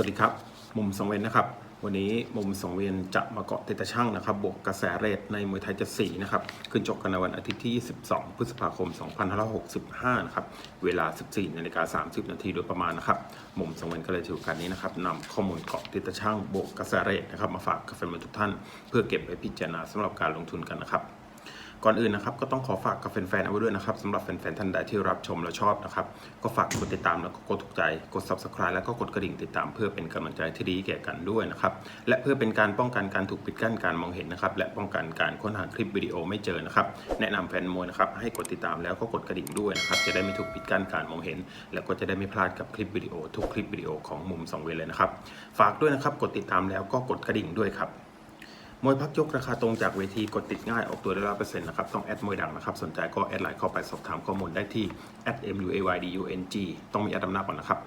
วัสดีครับ มุมสังเวียนนะครับ วันนี้มุมสังเวียนจะมาเกาะติดตะช่างนะครับ บวกกระแสเรทในมวยไทยจะสี่นะครับ ขึ้นจบกันในวันอาทิตย์ที่22พฤษภาคม 2565 นะครับ เวลา 14นาฬิกา30 นาทีโดยประมาณนะครับ มุมสังเวียนก็เลยถือกาสนี้นะครับนำข้อมูลเกาะติดตะช่างบวกกระแสเรทนะครับ มาฝากกับแฟนๆทุกท่าน เพื่อเก็บไว้พิจารณาสำหรับการลงทุนกันนะครับ ก่อนอื่นนะครับก็ต้องขอฝากกับแฟนๆเอาไว้ด้วยนะครับสำหรับแฟนๆท่านใดที่รับชมและชอบนะครับก็ฝากกดติดตามแล้วก็กดถูกใจกด subscribe แล้วก็กดกระดิ่งติดตามเพื่อเป็นกำลังใจที่ดีแก่กันด้วยนะครับและเพื่อเป็นการป้องกันการถูกปิดกั้นการมองเห็นนะครับและป้องกันการค้นหาคลิปวิดีโอไม่เจอนะครับแนะนำแฟนมวยนะครับให้กดติดตามแล้วก็กดกระดิ่งด้วยนะครับจะได้ไม่ถูกปิดกั้นการมองเห็น แล้วก็จะได้ไม่พลาดกับคลิปวิดีโอทุกคลิปวิดีโอของมุมสองเวเลยนะครับฝากด้วยนะครับกดติดตามแล้วก็กดกระดิ่งด้วยครับ มวยพักยกราคาตรงจากเวทีกดติดง่ายออกตัวได้ร้อยเปอร์เซ็นต์นะครับ ต้องแอดมวยดังนะครับ สนใจก็แอดไลน์เข้าไปสอบถามข้อมูลได้ที่ @muaydung ต้องมีแอดนำหน้าก่อนนะครับ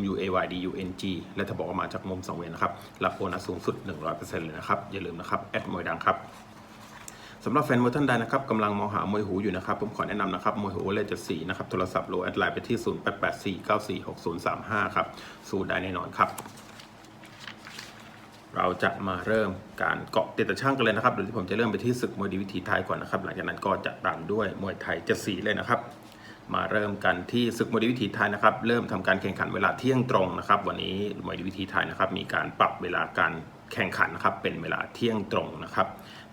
@muaydung และถ้าบอกว่ามาจากมุมสองเวนนะครับ รับโบนัสสูงสุด 100%เลยนะครับ อย่าลืมนะครับแอดมวยดังครับสำหรับแฟนมวยท่านใดนะครับกำลังมองหามวยหูอยู่นะครับ ผมขอแนะนำนะครับมวยหูเลขจะสีนะครับโทรศัพท์โลแอดไลน์ไปที่ 0884946035 ครับสู้ได้แน่นอนครับ เราจะมาเริ่มการเกาะติดตะช่างกันเลยนะครับโดยที่ผมจะเริ่มไปที่ศึกมวยดีวิถีไทยก่อนนะครับ หลังจากนั้นก็จะตามด้วยมวยไทยจะสีเลยนะครับ มาเริ่มกันที่ศึกมวยดีวิถีไทยนะครับ เริ่มทำการแข่งขันเวลาเที่ยงตรงนะครับ วันนี้มวยดีวิถีไทยนะครับ มีการปรับเวลาการแข่งขันนะครับ เป็นเวลาเที่ยงตรงนะครับ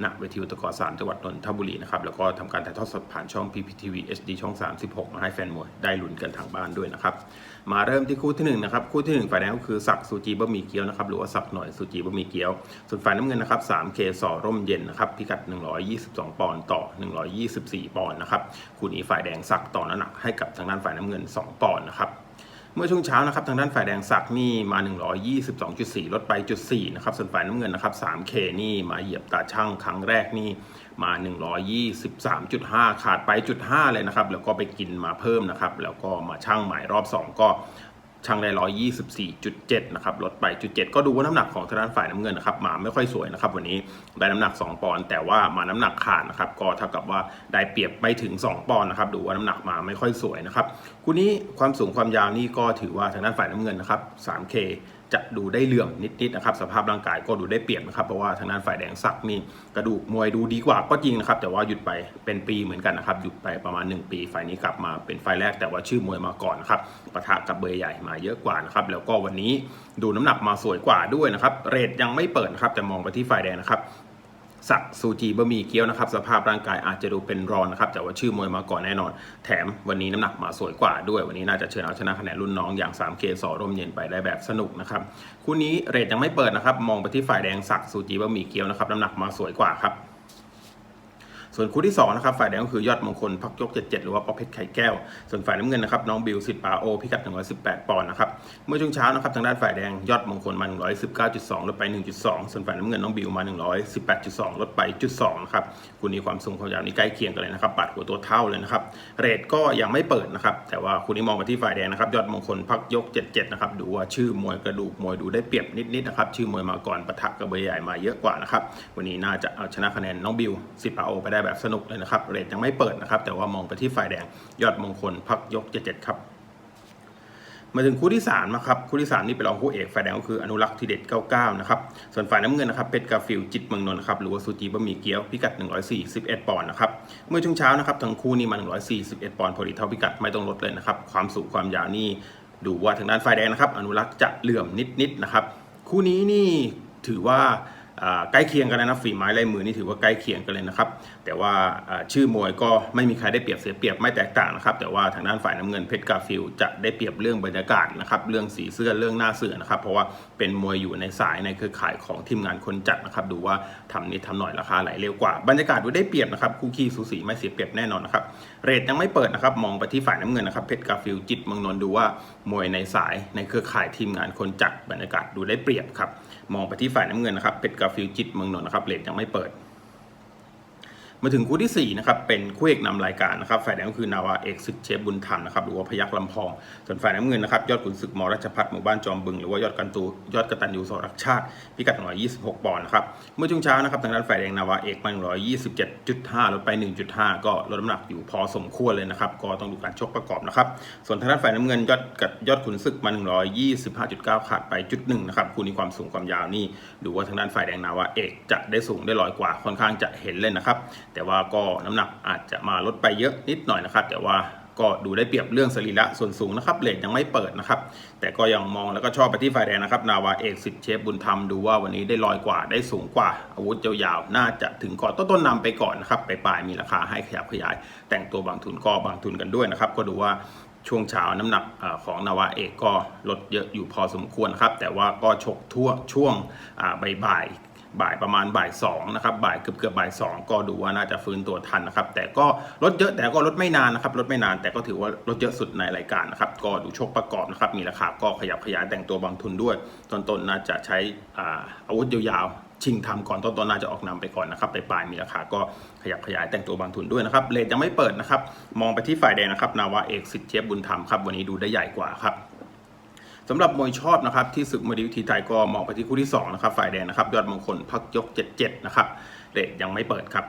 ณเวทีอุตกรสามจังหวัดนนทบุรีนะครับ แล้วก็ทำการถ่ายทอดสดผ่านช่อง PPTV HD ช่อง 36 มาให้แฟนมวยได้ลุ้นกันทางบ้านด้วยนะครับ มาเริ่มที่คู่ที่หนึ่งนะครับ คู่ที่หนึ่งฝ่ายแดงก็คือศักซูจีบะหมี่เกี๊ยวนะครับ หรือว่าศักหน่อยซูจีบะหมี่เกี๊ยว ส่วนฝ่ายน้ำเงินนะครับ 3K สอร่มเย็นนะครับ พิกัด 122 ปอนด์ต่อ 124 ปอนด์นะครับ คู่นี้ฝ่ายแดงศักต่อน้ำหนักให้กับทางด้านฝ่ายน้ำเงิน 2 ปอนด์นะครับ เมื่อช่วงเช้านะครับทางด้านฝ่ายแดงสักนี่มา 122.4 ลดไปจุด4นะครับส่วนฝ่ายน้ำเงินนะครับ 3K นี่มาเหยียบตาช่างครั้งแรกนี่มา 123.5 ขาดไปจุด5เลยนะครับ แล้วก็ไปกินมาเพิ่มนะครับ แล้วก็มาช่างใหม่รอบ 2 ก็ ช่างได้124.7นะครับลดไปจุดเจ็ดก็ดูว่าน้ำหนักของทางด้านฝ่ายน้ำเงินนะครับมาไม่ค่อยสวยนะครับวันนี้ได้น้ำหนัก 2 ปอนด์แต่ว่ามาน้ำหนักขาดนะครับก็เท่ากับว่าได้เปรียบไปถึง 2 ปอนด์นะครับดูว่าน้ำหนักมาไม่ค่อยสวยนะครับคู่นี้ความสูงความยาวนี่ก็ถือว่าทางด้านฝ่ายน้ำเงินนะครับ 3K จะดูได้เหลื่อมนิดๆนะครับสภาพร่างกายก็ดูได้เปรียบนะครับเพราะว่าทางด้านฝ่ายแดงสักนี่กระดูกมวยดูดีกว่าก็จริงนะครับแต่ว่าหยุดไปเป็นปีเหมือนกันนะครับหยุดไปประมาณ 1 ปี ฝ่ายนี้กลับมาเป็นฝ่ายแรกแต่ว่าชื่อมวยมาก่อนนะครับปะทะกับเบอร์ใหญ่มาเยอะกว่านะครับแล้วก็วันนี้ดูน้ำหนักมาสวยกว่าด้วยนะครับเรทยังไม่เปิดนะครับแต่มองไปที่ฝ่ายแดงนะครับ สักซูจีบะหมี่เกี๊ยวนะครับสภาพร่างกายอาจจะดูเป็นรองนะครับแต่ว่าชื่อมวยมาก่อนแน่นอน แถมวันนี้น้ำหนักมาสวยกว่าด้วย วันนี้น่าจะเชิญเอาชนะคะแนนรุ่นน้องอย่าง 3K สอร่มเย็นไปได้แบบสนุกนะครับคู่นี้เรทยังไม่เปิดนะครับมองไปที่ฝ่ายแดงสักซูจีบะหมี่เกี๊ยวนะครับน้ำหนักมาสวยกว่าครับ ส่วนคู่ที่2นะครับฝ่ายแดงก็คือยอดมงคลพักยก 77 หรือว่าปอเพชรไข่แก้ว ส่วนฝ่ายน้ำเงินนะครับน้องบิวสิทธิ์ปาโอพิกัด 118 ปอนด์นะครับเมื่อช่วงเช้านะครับทางด้านฝ่ายแดงยอดมงคลมา 119.2 ลดไป 1.2 ส่วนฝ่ายน้ำเงินน้องบิวมา 118.2 ลดไป1.2นะครับคู่นี้ความสูงความยาวนี่ใกล้เคียงกันเลยนะครับปัดหัวตัวเท่าเลยนะครับเรทก็ยังไม่เปิดนะครับแต่ว่าคู่นี้มองไปที่ฝ่ายแดงนะครับยอดมงคลพักยก 77 นะครับดูว่าชื่อมวยกระดูกมวยดูได้เปรียบนิดๆนะครับชื่อมวยมาก่อนปะทะกับเบอร์ใหญ่มาเยอะกว่านะครับวันนี้น่าจะเอาชนะคะแนนน้องบิวสิทธิ์ปาโอไปได้แบบสนุกเลยนะครับเรทยังไม่เปิดนะครับ แต่ว่ามองไปที่ฝ่ายแดงยอดมงคลพักยก77ครับมาถึงคู่ที่3นะครับคู่ที่ 3 นี่เป็นรองคู่เอกฝ่ายแดงก็คืออนุรักษ์ทีเด็ด 99 นะครับ ส่วนฝ่ายน้ำเงินนะครับเพชรกาฟิลจิตเมืองนนท์นะครับหรือว่าซูจีบะหมี่เกี๊ยวพิกัด 141 ปอนด์นะครับเมื่อช่วงเช้านะครับทั้งคู่นี่มา 141 ปอนด์พอดีเท่าพิกัดไม่ต้องลดเลยนะครับความสูงความยาวนี่ดูว่าทางด้านฝ่ายแดงนะครับอนุรักษ์จะเหลื่อมนิดๆนะครับคู่นี้นี่ถือว่า ใกล้เคียงกันแล้วนะฝีไม้ลายมือนี่ถือว่าใกล้เคียงกันเลยนะครับ แต่ว่าชื่อมวยก็ไม่มีใครได้เปรียบเสียเปรียบไม่แตกต่างนะครับ แต่ว่าทางด้านฝ่ายน้ำเงินเพชรกาฟิลจะได้เปรียบเรื่องบรรยากาศนะครับเรื่องสีเสื้อเรื่องหน้าเสือนะครับ เพราะว่าเป็นมวยอยู่ในสายในเครือข่ายของทีมงานคนจัดนะครับ ดูว่าทำนิดทำหน่อยราคาไหลเร็วกว่าบรรยากาศดูได้เปรียบนะครับคู่ขี้สูสีไม่เสียเปรียบแน่นอนนะครับเรทยังไม่เปิดนะครับมองไปที่ฝ่ายน้ำเงินนะครับเพชรกาฟิลจิตเมืองนนท์ดูว่ามวยในสายในเครือข่ายทีมงานคนจัดบรรยากาศดูได้เปรียบครับ มองไปที่ฝ่ายน้ำเงินนะครับ เป็ดกาฟิลจิตเมืองนนท์นะครับเรทยังไม่เปิด มาถึงคู่ที่ 4 นะครับ เป็นคู่เอกนำรายการนะครับ ฝ่ายแดงก็คือนาวาเอกสิทธิ์เชฟบุญธรรมนะครับ หรือว่าพยัคฆ์ลำพอง ส่วนฝ่ายน้ำเงินนะครับ ยอดขุนศึกมรัชพัฒน์หมู่บ้านจอมบึง หรือว่ายอดกันตูยอดกตัญญูสรักชาติ พิกัด 126 ปอนด์นะครับ เมื่อช่วงเช้านะครับ ทางด้านฝ่ายแดงนาวาเอกมา127.5ลดไป 1.5 ก็ลดน้ำหนักอยู่พอสมควรเลยนะครับ ก็ต้องดูการชกประกอบนะครับ ส่วนทางด้านฝ่ายน้ำเงินยอดกับยอดขุนศึกมา125.9 ขาดไปจุดหนึ่งนะครับ คู่นี้ความสูงความยาวนี่ดูว่าทางด้านฝ่ายแดงนาวาเอกจะได้สูงได้ลอยกว่าค่อนข้างจะเห็นเลยนะครับ แต่ว่าก็น้ำหนักอาจจะมาลดไปเยอะนิดหน่อยนะครับ แต่ว่าก็ดูได้เปรียบเรื่องสรีระส่วนสูงนะครับเลทยังไม่เปิดนะครับ แต่ก็ยังมองแล้วก็ชอบไปที่ฝ่ายแดงนะครับ นาวาเอกสิทธิ์เชฟบุญธรรมดูว่าวันนี้ได้ลอยกว่าได้สูงกว่า อาวุธยาวๆน่าจะถึงก่อนต้นต้นๆนำไปก่อนนะครับไปปลายมีราคาให้ขยับขยาย แต่งตัวบางทุนก็บางทุนกันด้วยนะครับ ก็ดูว่าช่วงเช้าน้ำหนักของนาวาเอกก็ลดเยอะอยู่พอสมควรครับ แต่ว่าก็ฉกทั่วช่วงบ่าย บ่ายประมาณบ่ายสองนะครับบ่ายเกือบเกือบบ่ายสองก็ดูว่าน่าจะฟื้นตัวทันนะครับแต่ก็ลดเยอะแต่ก็ลดไม่นานนะครับลดไม่นานแต่ก็ถือว่าลดเยอะสุดในรายการนะครับก็ดูชกประกอบนะครับมีราคาก็ขยับขยายแต่งตัวบางทุนด้วยต้นๆน่าจะใช้อาวุธยาวๆชิงทำก่อนต้นๆน่าจะออกนำไปก่อนนะครับไปปลายมีราคาก็ขยับขยายแต่งตัวบางทุนด้วยนะครับเลทยังไม่เปิดนะครับมองไปที่ฝ่ายแดงนะครับนาวาเอกสิทธิ์เชฟบุญธรรมครับวันนี้ดูได้ใหญ่กว่าครับ สำหรับมวยชอบนะครับที่ศึกมวยดีวิธีไทยก็มองไปที่คู่ที่2นะครับฝ่ายแดงนะครับยอดมงคลพักยก 77 นะครับเรทยังไม่เปิดครับ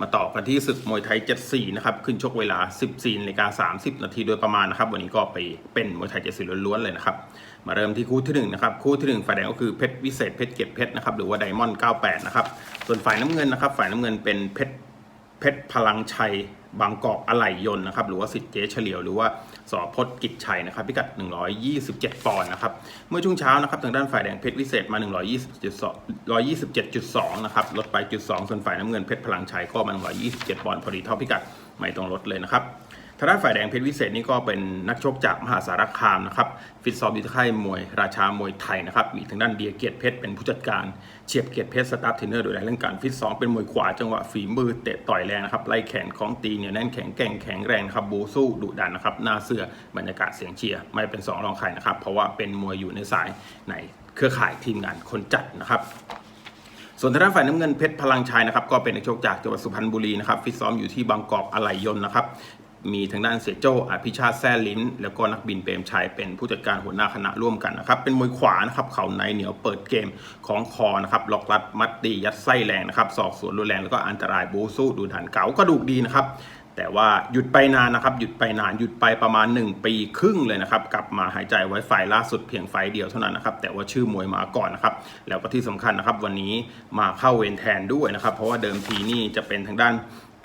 มาต่อกันที่ศึกมวยไทย 74 นะครับขึ้นชกเวลา 14นาฬิกา30 นาทีโดยประมาณนะครับ วันนี้ก็ไปเป็นมวยไทย 74 ล้วนๆเลยนะครับ มาเริ่มที่คู่ที่1นะครับคู่ที่1ฝ่ายแดงก็คือเพชรวิเศษเพชรเกียรติเพชรนะครับหรือว่าไดมอนด์98 นะครับส่วนฝ่ายน้ำเงินนะครับฝ่ายน้ำเงินเป็นเพชรเพชรพลังชัย บางกอกอะไหล่ยนต์นะครับหรือว่าสิทธิ์เจ๊เฉลียว หรือว่าสอพจน์กิจชัยนะครับพิกัด 127 ปอนด์นะครับเมื่อช่วงเช้านะครับทางด้านฝ่ายแดงเพชรวิเศษมา 127.2นะครับลดไปจุด2ส่วนฝ่ายน้ำเงินเพชรพลังชัยก็มา 127 ปอนด์พอดีเท่าพิกัดไม่ต้องลดเลยนะครับทางด้านฝ่ายแดงเพชรวิเศษนี่ก็เป็นนักชกจากมหาสารคามนะครับฟิตซ้อมอยู่ที่ค่ายมวยราชามวยไทยนะครับมีทางด้านเดียเกียรติเพชรเป็นผู้จัดการ เฉียบเกียรติเพชรสตาฟเทรนเนอร์โดยเรื่องการฟิตซ้อมเป็นมวยขวาจังหวะฝีมือเตะต่อยแรงนะครับไล่แขนของตีเนี่ยแน่นแข็งแกร่งแข็งแรงครับบูสู้ดุดันนะครับหน้าเสื้อบรรยากาศเสียงเชียร์ไม่เป็นสองรองใครนะครับ เพราะว่าเป็นมวยอยู่ในสายในเครือข่ายทีมงานคนจัดนะครับส่วนทางด้านฝ่ายน้ำเงินเพชรพลังชัยนะครับก็เป็นนักชกจากจังหวัดสุพรรณบุรีนะครับฟิตซ้อมอยู่ที่บางกอกอะไหล่ยนต์นะครับ มีทางด้านเสียโจ้อภิชาติแซ่ลิ้น แล้วก็นักบินเปรมชัยเป็นผู้จัดการหัวหน้าคณะร่วมกันนะครับ เป็นมวยขวานะครับเข่าในเหนียวเปิดเกมของคอนะครับล็อกรัดมัดตียัดไส้แรงนะครับศอกสวนรุนแรงแล้วก็อันตรายบูสู้ดูดันเก๋ากระดูกดีนะครับแต่ว่าหยุดไปนานนะครับ หยุดไปนานหยุดไปประมาณ 1 ปีครึ่งเลยนะครับ กลับมาหายใจไว้ไฟล่าสุดเพียงไฟเดียวเท่านั้นนะครับ แต่ว่าชื่อมวยมาก่อนนะครับ แล้วก็ที่สำคัญนะครับ วันนี้มาเข้าเวรแทนด้วยนะครับ เพราะว่าเดิมทีนี่จะเป็นทางด้าน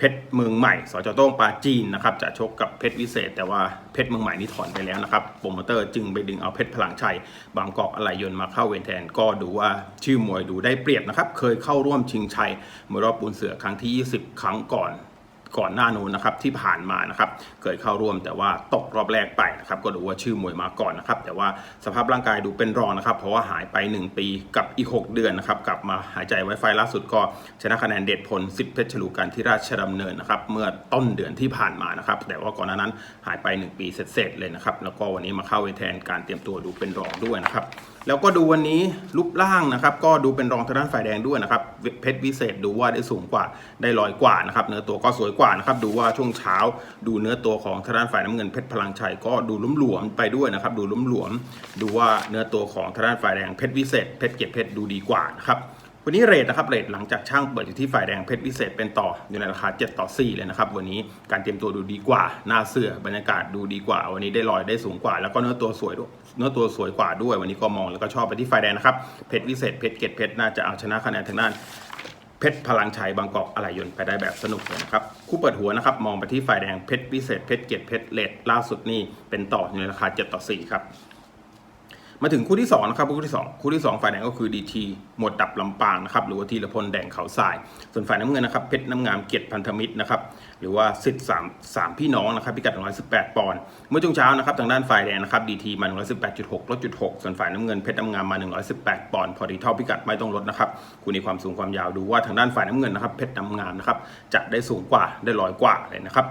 เพชรเมืองใหม่สจโต้งปาจีนนะครับจะชกกับเพชรวิเศษ แต่ว่าเพชรเมืองใหม่นี่ถอนไปแล้วนะครับโปรโมเตอร์จึงไปดึงเอาเพชรพลังชัย บางกอกอะไรยนมาเข้าเวรแทน ก็ดูว่าชื่อมวยดูได้เปรียบนะครับเคยเข้าร่วมชิงชัยมวยรอบปูนเสือครั้งที่ 20 ครั้งก่อน ก่อนหน้านู้นนะครับที่ผ่านมานะครับเคยเข้าร่วมแต่ว่าตกรอบแรกไปนะครับก็ดูว่าชื่อมวยมาก่อนนะครับแต่ว่าสภาพร่างกายดูเป็นรองนะครับเพราะว่าหายไป 1 ปีกับอีก 6 เดือนนะครับกลับมาหายใจไว้ไฟล่าสุดก็ชนะคะแนนเด็ดผลสิทธิเพชรฉลูกันที่ราชดำเนินนะครับเมื่อต้นเดือนที่ผ่านมานะครับแต่ว่าก่อนหน้านั้นหายไป 1 ปีเสร็จๆเลยนะครับแล้วก็วันนี้มาเข้าเวรแทนการเตรียมตัวดูเป็นรองด้วยนะครับแล้วก็ดูวันนี้รูปร่างนะครับก็ดูเป็นรองทางด้านฝ่ายแดงด้วยนะครับเพชรวิเศษดูว่าได้สูงกว่าได้ลอยกว่านะครับเนื้อตัวก็สวยกว่านะครับดูว่าช่วงเช้าดูเนื้อตัวของทางด้านฝ่ายน้ำเงินเพชรพลังชัยก็ดูลุ่มหลวมๆไปด้วยนะครับดูลุ่มหลวมๆดูว่าเนื้อตัวของทางด้านฝ่ายแดงเพชรวิเศษเพชรเกียรติเพชรดูดีกว่านะครับวันนี้เรทนะครับเรทหลังจากช่างเปิดอยู่ที่ฝ่ายแดงเพชรวิเศษเป็นต่ออยู่ในราคา 7 ต่อ 4 เลยนะครับ วันนี้การเตรียมตัวดูดีกว่า หน้าเสื้อบรรยากาศดูดีกว่า วันนี้ได้ลอยได้สูงกว่า แล้วก็เนื้อตัวสวยด้วยเนื้อตัวสวยกว่าด้วย วันนี้ก็มองแล้วก็ชอบไปที่ฝ่ายแดงนะครับเพชรวิเศษเพชรเกตเพชรน่าจะเอาชนะคะแนนทางด้าน เพชรพลังชัยบางกอกอะไหล่ยนต์ไปได้แบบสนุกเลยนะครับ คู่เปิดหัวนะครับ มองไปที่ฝ่ายแดงเพชรวิเศษเพชรเกตเพชรเลดล่าสุดนี่เป็นต่อในราคา7ต่อ4ครับมาถึงคู่ที่2นะครับคู่ที่ 2 คู่ที่ 2 ฝ่ายแดงก็คือดีทีหมดดับลำปางนะครับหรือว่าทีละพลแดงเขาทราย ส่วนฝ่ายน้ำเงินนะครับเพชรน้ำงามเกียรติพันธมิตรนะครับ หรือว่าสิทธิ์สามสามพี่น้องนะครับพิกัด 118 ปอนด์เมื่อช่วงเช้านะครับทางด้านฝ่ายแดงนะครับดีทีมา 118.6ลดจุด6ส่วนฝ่ายน้ำเงินเพชรน้ำงามมา 118 ปอนด์พอดีเท่าพิกัดไม่ต้องลดนะครับคุณในความสูงความยาวดูว่าทางด้านฝ่ายน้ำเงินนะครับเพชรน้ำงามนะครับจะได้สูงกว่าได้ลอยกว่าเลยนะครับ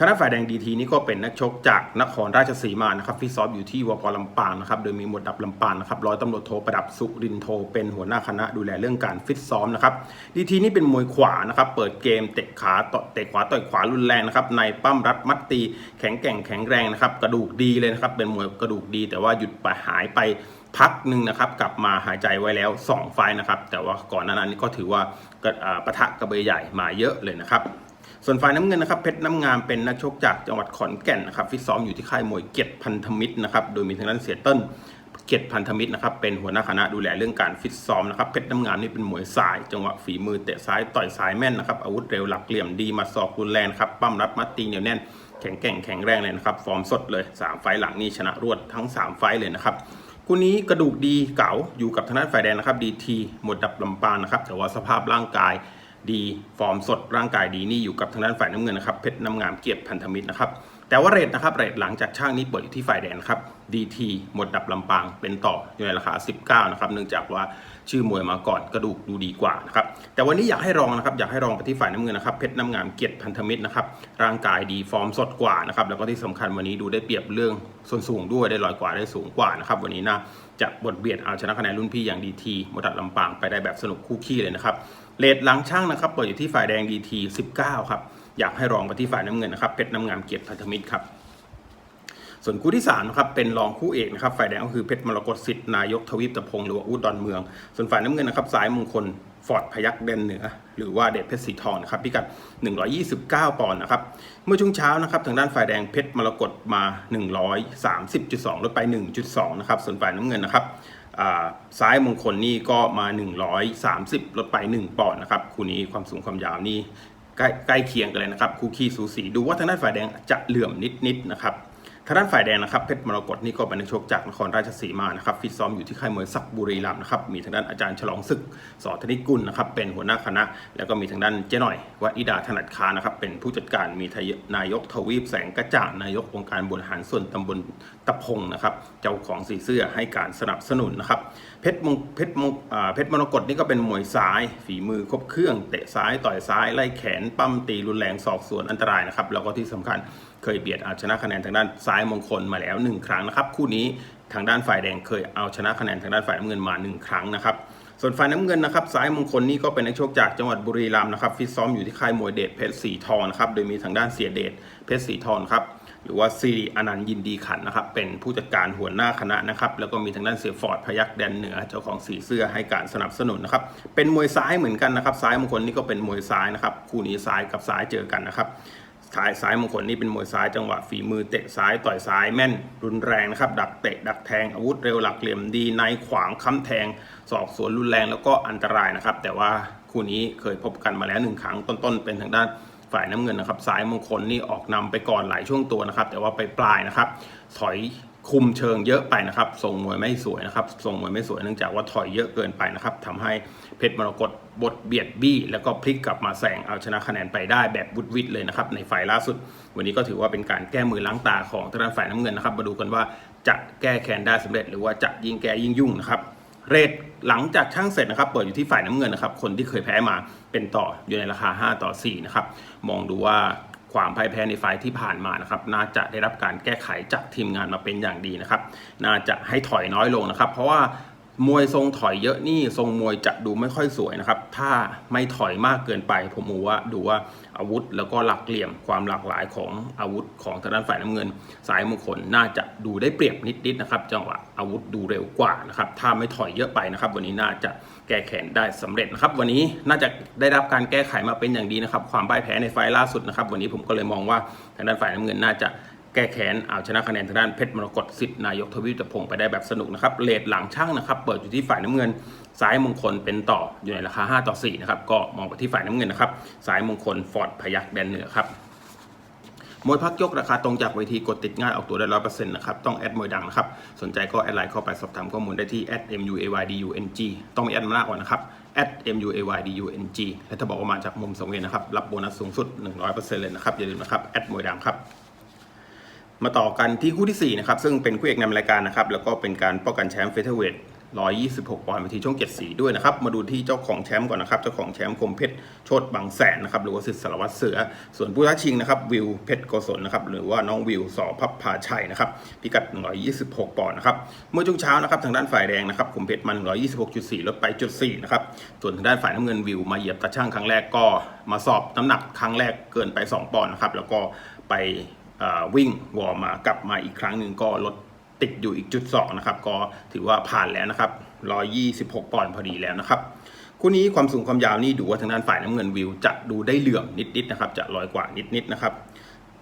ทางด้านฝ่ายแดงดีทีนี่ก็เป็นนักชกจากนครราชสีมานะครับฟิตซ้อมอยู่ที่วปลำปางนะครับโดยมีหมวดดับลำปางนะครับร้อยตำรวจโทประดับสุรินโทเป็นหัวหน้าคณะดูแลเรื่องการฟิตซ้อมนะครับดีทีนี่เป็นมวยขวานะครับเปิดเกมเตะขาเตะขวาต่อยขวารุนแรงนะครับในปั้มรัดมัดตีแข็งแกร่งแข็งแรงนะครับกระดูกดีเลยนะครับเป็นมวยกระดูกดี แต่ว่าหยุดไปหายไปพักหนึ่งนะครับกลับมาหายใจไว้แล้ว 2 ไฟนะครับแต่ว่าก่อนหนานั้นก็ถือว่าปะทะกระเบยใหญ่มาเยอะเลยนะครับ ส่วนฝ่ายน้ำเงินนะครับเพชรน้ำงามเป็นนักชกจากจังหวัดขอนแก่นนะครับฟิตซ้อมอยู่ที่ค่ายมวยเกียรติพันธมิตรนะครับโดยมีทางด้านเสียเต้นเกียรติพันธมิตรนะครับเป็นหัวหน้าคณะดูแลเรื่องการฟิตซ้อมนะครับเพชรน้ำงามนี่เป็นมวยสาย จังหวะฝีมือเตะซ้ายต่อยซ้ายแม่นนะครับอาวุธเร็วหลักเหลี่ยมดีมาสอกรุนแรงครับปั้มรัดมัดตีเหนียวแน่นแข็งแกร่งแข็งแรงเลยนะครับฟอร์มสดเลย 3 ไฟหลังนี่ชนะรวดทั้ง 3 ไฟเลยนะครับคู่นี้กระดูกดีเก๋าอยู่กับทางด้านฝ่ายแดงนะครับดีทีหมดดับลำปางนะครับแต่ว่าสภาพร่างกาย ดีฟอร์มสดร่างกายดีนี่อยู่กับทางด้านฝ่ายน้ำเงินนะครับเพชรน้ำงามเกียรติพันธมิตรนะครับแต่ว่าเรทนะครับเรทหลังจากช่างนี้เปิดอยู่ที่ฝ่ายแดงนครับดีทีหมดดับลำปางเป็นต่ออยู่ในราคา 19 นะครับเนื่องจากว่าชื่อมวยมาก่อนกระดูกดูดีกว่านะครับแต่วันนี้อยากให้รองนะครับอยากให้รองไปที่ฝ่ายน้ำเงินนะครับเพชรน้ำงามเกียรติพันธมิตรนะครับร่างกายดีฟอร์มสดกว่านะครับแล้วก็ที่สำคัญวันนี้ดูได้เปรียบเรื่องส่วนสูงด้วยได้ลอยกว่าได้สูงกว่านะครับวันนี้น่าจะบทเบียดเอาชนะคะแนนรุ่นพี่อย่างดีทีหมดดับลำปางไปได้แบบสนุกคู่ขี้เลยนะครับ เลทหลังช่างนะครับเปิดอยู่ที่ฝ่ายแดงดีที19ครับอยากให้รองไปที่ฝ่ายน้ำเงินนะครับเพชรน้ำงามเกียรติพันธมิตรครับส่วนคู่ที่3นะครับเป็นรองคู่เอกนะครับฝ่ายแดงก็คือเพชรมรกตสิทธิ์นายกทวีปตะพงหรือว่าอุดรเมือง ส่วนฝ่ายน้ำเงินนะครับสายมงคลฟอร์ดพยักเดนเหนือ หรือว่าเดชเพชรสีทองนะครับพิกัด 129 ปอนด์นะครับเมื่อช่วงเช้านะครับทางด้านฝ่ายแดงเพชรมรกตมา 130.2ลดไป 1.2 นะครับส่วนฝ่ายน้ำเงินนะครับ ซ้ายมงคลนี่ก็มา 130 ลดไป 1 ปอนด์นะครับคู่นี้ความสูงความยาวนี่ใกล้ใกล้เคียงกันเลยนะครับคู่ขี้สูสีดูว่าทางด้านฝ่ายแดงจะเหลื่อมนิดๆนะครับทางด้านฝ่ายแดงนะครับเพชรมรกตนี่ก็เป็นนักชกจากนครราชสีมานะครับฟิตซ้อมอยู่ที่ค่ายมวยศักบุรีรัมย์นะครับมีทางด้านอาจารย์ฉลองศึกสอธนิกุลนะครับเป็นหัวหน้าคณะ แล้วก็มีทางด้านเจ๊หน่อยวัดอิดาถนัดคานะครับเป็นผู้จัดการมีนายกทวีปแสงกระจ่างนายกองค์การบริหารส่วนตำบลตะพงนะครับ เจ้าของสีเสื้อให้การสนับสนุนนะครับ เพชรมงเพชรมงเพชรมรกตนี่ก็เป็นมวยซ้าย ฝีมือครบเครื่อง เตะซ้ายต่อยซ้ายไล่แขนปั้มตีรุนแรงสอกสวนอันตรายนะครับ แล้วก็ที่สำคัญเคยเบียดเอาชนะคะแนนทางด้านซ้ายมงคลมาแล้ว 1 ครั้งนะครับ คู่นี้ทางด้านฝ่ายแดงเคยเอาชนะคะแนนทางด้านฝ่ายน้ำเงินมา 1 ครั้งนะครับส่วนฝ่ายน้ำเงินนะครับซ้ายมงคลนี่ก็เป็นนักชกจากจังหวัดบุรีรัมย์นะครับฟิตซ้อมอยู่ที่ค่ายมวยเดชเพชรสีทองนะครับโดยมีทางด้านเสียเดชเพชรสีทองครับ หรือว่าซีรีอนันต์ยินดีขันนะครับ เป็นผู้จัดการหัวหน้าคณะนะครับ แล้วก็มีทางด้านเสียฟอร์ดพยักแดนเหนือเจ้าของสีเสื้อให้การสนับสนุนนะครับ เป็นมวยซ้ายเหมือนกันนะครับ ซ้ายมงคลนี่ก็เป็นมวยซ้ายนะครับ คู่นี้ซ้ายกับซ้ายเจอกันนะครับท้ายซ้ายมงคลนี่เป็นมวยซ้ายจังหวะฝีมือเตะซ้ายต่อยซ้ายแม่นรุนแรงนะครับ ดักเตะดักแทงอาวุธเร็วหลักเหลี่ยมดีในขวางค้ำแทงศอกสวนรุนแรงแล้วก็อันตรายนะครับ แต่ว่าคู่นี้เคยพบกันมาแล้วหนึ่งครั้งต้นๆเป็นทางด้าน ฝ่ายน้ำเงินนะครับซ้ายมงคลนี่ออกนำไปก่อนหลายช่วงตัวนะครับ แต่ว่าไปปลายนะครับ ถอยคุมเชิงเยอะไปนะครับทรงมวยไม่สวยนะครับทรงมวยไม่สวยเนื่องจากว่าถอยเยอะเกินไปนะครับทำให้เพชรมรกตบทเบียดบี้ แล้วก็พลิกกลับมาแซงเอาชนะคะแนนไปได้แบบบุดวิดเลยนะครับในไฟล่าสุด วันนี้ก็ถือว่าเป็นการแก้มือล้างตาของทางฝ่ายน้ำเงินนะครับมาดูกันว่าจะแก้แค้นได้สำเร็จ หรือว่าจะยิ่งแก้ยิ่งยุ่งนะครับ เรทหลังจากช่างเสร็จนะครับ เปิดอยู่ที่ฝ่ายน้ำเงินนะครับ คนที่เคยแพ้มาเป็นต่ออยู่ในราคา 5 ต่อ 4 นะครับ มองดูว่าความพ่ายแพ้ในไฟที่ผ่านมานะครับ น่าจะได้รับการแก้ไขจากทีมงานมาเป็นอย่างดีนะครับ น่าจะให้ถอยน้อยลงนะครับ เพราะว่า มวยทรงถอยเยอะนี่ทรงมวยจะดูไม่ค่อยสวยนะครับ ถ้าไม่ถอยมากเกินไป ผมมองว่าดูว่าอาวุธแล้วก็หลักเหลี่ยมความหลากหลายของอาวุธของทางด้านฝ่ายน้ำเงิน สายมงคลน่าจะดูได้เปรียบนิดๆนะครับ จังหวะอาวุธดูเร็วกว่านะครับ ถ้าไม่ถอยเยอะไปนะครับ วันนี้น่าจะแก้แค้นได้สำเร็จนะครับ วันนี้น่าจะได้รับการแก้ไขมาเป็นอย่างดีนะครับ ความพ่ายแพ้ในไฟล่าสุดนะครับ วันนี้ผมก็เลยมองว่าทางด้านฝ่ายน้ำเงินน่าจะ แก้แค้นเอาชนะคะแนนทางด้านเพชรมรกตสิทธินายกทวีตพงไปได้แบบสนุกนะครับเลทหลังช่างนะครับ เปิดอยู่ที่ฝ่ายน้ำเงินซ้ายมงคลเป็นต่ออยู่ในราคา 5 ต่อ 4 นะครับ ก็มองไปที่ฝ่ายน้ำเงินนะครับซ้ายมงคลฟอร์ดพยักแดนเหนือครับมวยพักยกราคาตรงจากเวทีกดติดง่ายออกตัวได้ร้อยเปอร์เซ็นต์นะครับ ต้องแอดมวยดังนะครับ สนใจก็แอดไลน์เข้าไปสอบถามข้อมูลได้ที่ @muaydung ต้องมีแอดมาหน้าก่อนนะครับ @muaydung และถ้าบอกว่ามาจากมุมสงเวียนนะครับ รับโบนัสสูงสุด 100%เลยนะครับ อย่าลืมนะครับ แอดมวยดังครับ มาต่อกันที่คู่ที่ 4 นะครับ ซึ่งเป็นคู่เอกนำรายการนะครับ แล้วก็เป็นการป้องกันแชมป์เฟเธอร์เวท126ปอนด์ไปที่ช่องเจ็ดสีด้วยนะครับ มาดูที่เจ้าของแชมป์ก่อนนะครับ เจ้าของแชมป์คมเพชรโชตบางแสนนะครับ หรือว่าสิทธิ์สารวัตรเสือ ส่วนผู้ท้าชิงนะครับ วิวเพชรโกศลนะครับ หรือว่าน้องวิวสอพับพาชัยนะครับ พิกัด 126 ปอนด์นะครับ เมื่อช่วงเช้านะครับ ทางด้านฝ่ายแดงนะครับคมเพชรมา 126.4 ลดไปจุด4นะครับ ส่วนทางด้านฝ่ายน้ำเงินวิวมาเหยียบตาช่างครั้งแรกก็ มาสอบน้ำหนักครั้งแรกเกินไป 2 ปอนด์นะครับ แล้วก็ไป วิ่งวอร์มมากลับมาอีกครั้งหนึ่งก็ลดติดอยู่อีกจุดสองนะครับ ก็ถือว่าผ่านแล้วนะครับ 126 ปอนด์พอดีแล้วนะครับคู่นี้ความสูงความยาวนี่ดูว่าทางด้านฝ่ายน้ำเงินวิวจะดูได้เหลื่อมนิดๆนะครับจะลอยกว่านิดๆนะครับ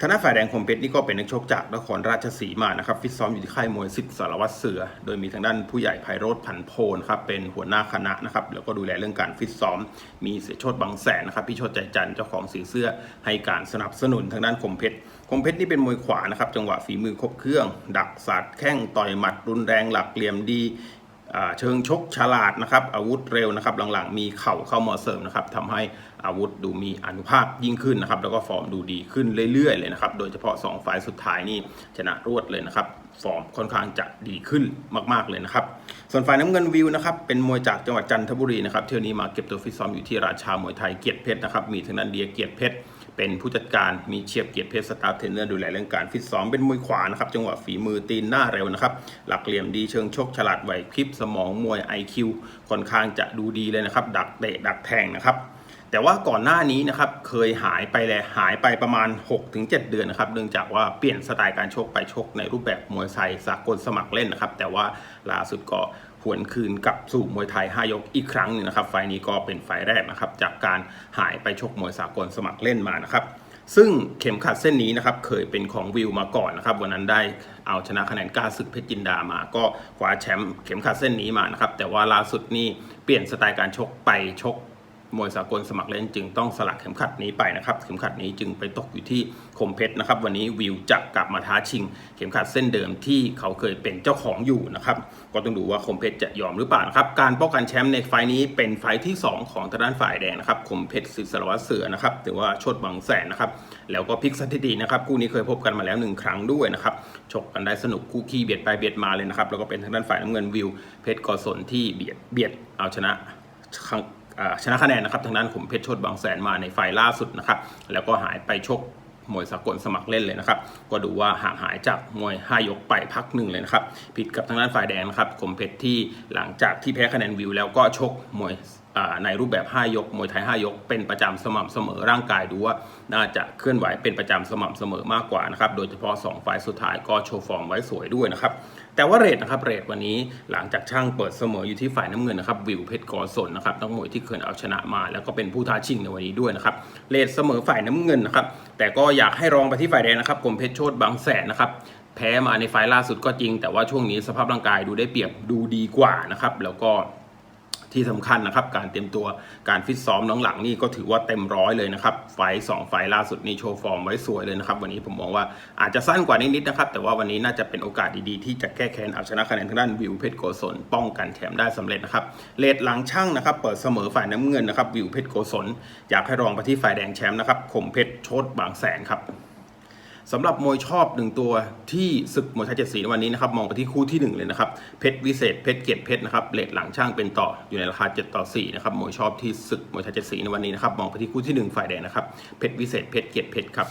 ทางด้านฝ่ายแดงคมเพชรนี่ก็เป็นนักชกจากนครราชสีมานะครับฟิตซ้อมอยู่ที่ค่ายมวยสิทธิ์สารวัตรเสือ โดยมีทางด้านผู้ใหญ่ไพโรธพันโพนะครับเป็นหัวหน้าคณะนะครับแล้วก็ดูแลเรื่องการฟิตซ้อม มีเสียโชดบางแสนนะครับพี่โชดใจจันเจ้าของสีเสื้อให้การสนับสนุนทางด้านคมเพชร คมเพชรนี่เป็นมวยขวานะครับ จังหวะฝีมือครบเครื่อง ดักสาดแข้งต่อยหมัดรุนแรงหลักเหลี่ยมดีเชิงชกฉลาดนะครับ อาวุธเร็วนะครับ หลังๆ มีเข่าเข้ามาเสริมนะครับทำให้อาวุธดูมีอนุภาพยิ่งขึ้นนะครับ แล้วก็ฟอร์มดูดีขึ้นเรื่อยๆเลยนะครับ โดยเฉพาะ2ไฟล์สุดท้ายนี่ชนะรวดเลยนะครับ ฟอร์มค่อนข้างจะดีขึ้นมากๆเลยนะครับ ส่วนฝ่ายน้ำเงินวิวนะครับ เป็นมวยจากจังหวัดจันทบุรีนะครับ เที่ยวนี้มาเก็บตัวฟิตซ้อมอยู่ที่ราชามวยไทยเกียรติเพชรนะครับ มีทางด้นเดียเกียรติเพชร เป็นผู้จัดการมีเชียบเกียรติเพชรสตาฟเทรนเนอร์ดูแลเรื่องการฟิตซ้อมเป็นมวยขวานะครับจังหวะฝีมือตีนหน้าเร็วนะครับหลักเหลี่ยมดีเชิงชกฉลาดไหวพริบสมองมวย IQ ค่อนข้างจะดูดีเลยนะครับ ดักเตะดักแทงนะครับแต่ว่าก่อนหน้านี้นะครับเคยหายไปเลยหายไปประมาณ 6-7 เดือนนะครับเนื่องจากว่าเปลี่ยนสไตล์การชกไปชกในรูปแบบมวยไทยสากลสมัครเล่นนะครับแต่ว่าล่าสุดก็ หวนคืนกลับสู่มวยไทย 5 ยกอีกครั้งหนึงนะครับ ไฟล์นี้ก็เป็นไฟแรกนะครับ จากการหายไปชกมวยสากลสมัครเล่นมานะครับ ซึ่งเข็มขัดเส้นนี้นะครับเคยเป็นของวิวมาก่อนนะครับ วันนั้นได้เอาชนะคะแนนกาศึกเพชรจินดามา ก็คว้าแชมป์เข็มขัดเส้นนี้มานะครับ แต่ว่าล่าสุดนี่เปลี่ยนสไตล์การชกไปชก มวยสากลสมัครเล่นจึงต้องสลักเข็มขัดนี้ไปนะครับ เข็มขัดนี้จึงไปตกอยู่ที่คมเพชรนะครับ วันนี้วิวจะกลับมาท้าชิง เข็มขัดเส้นเดิมที่เขาเคยเป็นเจ้าของอยู่นะครับ ก็ต้องดูว่าคมเพชรจะยอมหรือเปล่านะครับ การป้องกันแชมป์ในไฟล์นี้เป็นไฟล์ที่ 2 ของทางด้านฝ่ายแดงนะครับคมเพชรศิสรวัตรเสือนะครับหรือว่าชดบางแสนนะครับ แล้วก็พลิกสถิตินะครับคู่นี้เคยพบกันมาแล้วหนึ่งครั้งด้วยนะครับชกกันได้สนุกคู่ขี้เบียดไปเบียดมาเลยนะครับแล้วก็เป็นทางด้านฝ่ายน้ำเงินวิวเพชรกอสนที่เบียดเบียดเอาชนะ ชนะคะแนนนะครับทางด้านขุมเพชรชดบางแสนมาในไฟล่าสุดนะครับแล้วก็หายไปชกมวยสากลสมัครเล่นเลยนะครับ ก็ดูว่าห่างหายจากมวย 5 ยกไปพักหนึ่งเลยนะครับ ผิดกับทางด้านฝ่ายแดงนะครับขมเพชรที่หลังจากที่แพ้คะแนนวิว แล้วก็ชกมวยในรูปแบบ 5 ยก มวยไทย 5 ยก เป็นประจำสม่ำเสมอร่างกายดูว่า น่าจะเคลื่อนไหวเป็นประจำสม่ำเสมอมากกว่านะครับ โดยเฉพาะ2ไฟล์สุดท้ายก็โชว์ฟอร์มไว้สวยด้วยนะครับ แต่ว่าเรทนะครับเรทวันนี้หลังจากช่างเปิดเสมออยู่ที่ฝ่ายน้ำเงินนะครับวิวเพชรกอสนนะครับต้องมวยที่เคยเอาชนะมา แล้วก็เป็นผู้ท้าชิงในวันนี้ด้วยนะครับเรทเสมอฝ่ายน้ำเงินนะครับแต่ก็อยากให้รองไปที่ฝ่ายแดงนะครับกรมเพชรโชตบางแสนนะครับแพ้มาในไฟล์ล่าสุดก็จริง แต่ว่าช่วงนี้สภาพร่างกายดูได้เปรียบดูดีกว่านะครับแล้วก็ ที่สำคัญนะครับ การเตรียมตัวการฟิตซ้อมน้องหลังนี่ก็ถือว่าเต็มร้อยเลยนะครับ ไฟสองไฟล่าสุดนี่โชว์ฟอร์มไว้สวยเลยนะครับ วันนี้ผมมองว่าอาจจะสั้นกว่านิดๆนะครับ แต่ว่าวันนี้น่าจะเป็นโอกาสดีๆ ที่จะแก้แค้นเอาชนะคะแนนทางด้านวิวเพชรโกศลป้องกันแชมป์ได้สำเร็จนะครับเลดหลังช่างนะครับ เปิดเสมอฝ่ายน้ำเงินนะครับวิวเพชรโกศลอยากให้รองไปที่ฝ่ายแดงแชมป์นะครับคมเพชรโชตบางแสนครับ สำหรับมวยชอบหนึ่งตัวที่ศึกมวยไทยเจ็ดสีในวันนี้นะครับมองไปที่คู่ที่หนึ่งเลยนะครับเพชรวิเศษเพชรเกียรติเพชรนะครับเลทหลังช่างเป็นต่ออยู่ในราคา7ต่อ4นะครับมวยชอบที่ศึกมวยไทยเจ็ดสีในวันนี้นะครับมองไปที่คู่ที่หนึ่งฝ่ายแดงนะครับเพชรวิเศษเพชรเกียรติเพชรครับ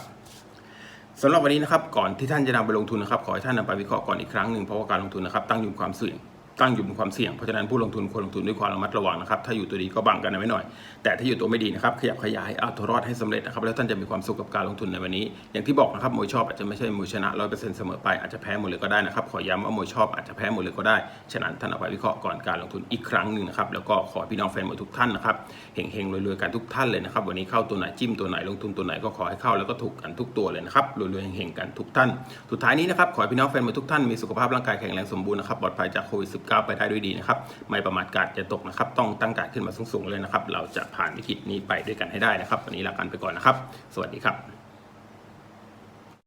สำหรับวันนี้นะครับก่อนที่ท่านจะนำไปลงทุนนะครับขอให้ท่านนำไปวิเคราะห์ก่อนอีกครั้งหนึ่งเพราะว่าการลงทุนนะครับตั้งอยู่ความเสี่ยง ตั้งอยู่บนความเสี่ยง เพราะฉะนั้นผู้ลงทุนควรลงทุนด้วยความระมัดระวังนะครับ ถ้าอยู่ตัวดีก็บังกันไว้หน่อย แต่ถ้าอยู่ตัวไม่ดีนะครับ ขยับขยายเอาตัวรอดให้สำเร็จนะครับ แล้วท่านจะมีความสุขกับการลงทุนในวันนี้ อย่างที่บอกนะครับมวยชอบอาจจะไม่ใช่มวยชนะร้อยเปอร์เซ็นต์เสมอไป อาจจะแพ้หมดเลยก็ได้นะครับ ขอย้ำว่ามวยชอบอาจจะแพ้หมดเลยก็ได้ ฉะนั้นท่านเอาไปวิเคราะห์ก่อนการลงทุนอีกครั้งหนึ่งนะครับ แล้วก็ขอพี่น้องแฟนมวยทุกท่านนะครับ เฮงๆรวยๆกันทุกท่านเลยนะครับ วันนี้เข้าตัวไหนจิ้มตัวไหนลงทุนตัวไหนก็ขอให้เข้าแล้วก็ถูกกันทุกตัวเลยนะครับ รวยๆเฮงๆกันทุกท่าน สุดท้ายนี้นะครับ ขอให้พี่น้องแฟนมวยทุกท่านมีสุขภาพร่างกายแข็งแรงสมบูรณ์นะครับ ปลอดภัยจากโควิด -19 ก้าไปได้ด้วยดีนะครับไม่ประมาทกาดจะตกนะครับต้องตั้งการขึ้นมาสูงๆเลยนะครับเราจะผ่านวิกฤตนี้ไปด้วยกันให้ได้นะครับวันนี้ลากันไปก่อนนะครับ สวัสดีครับ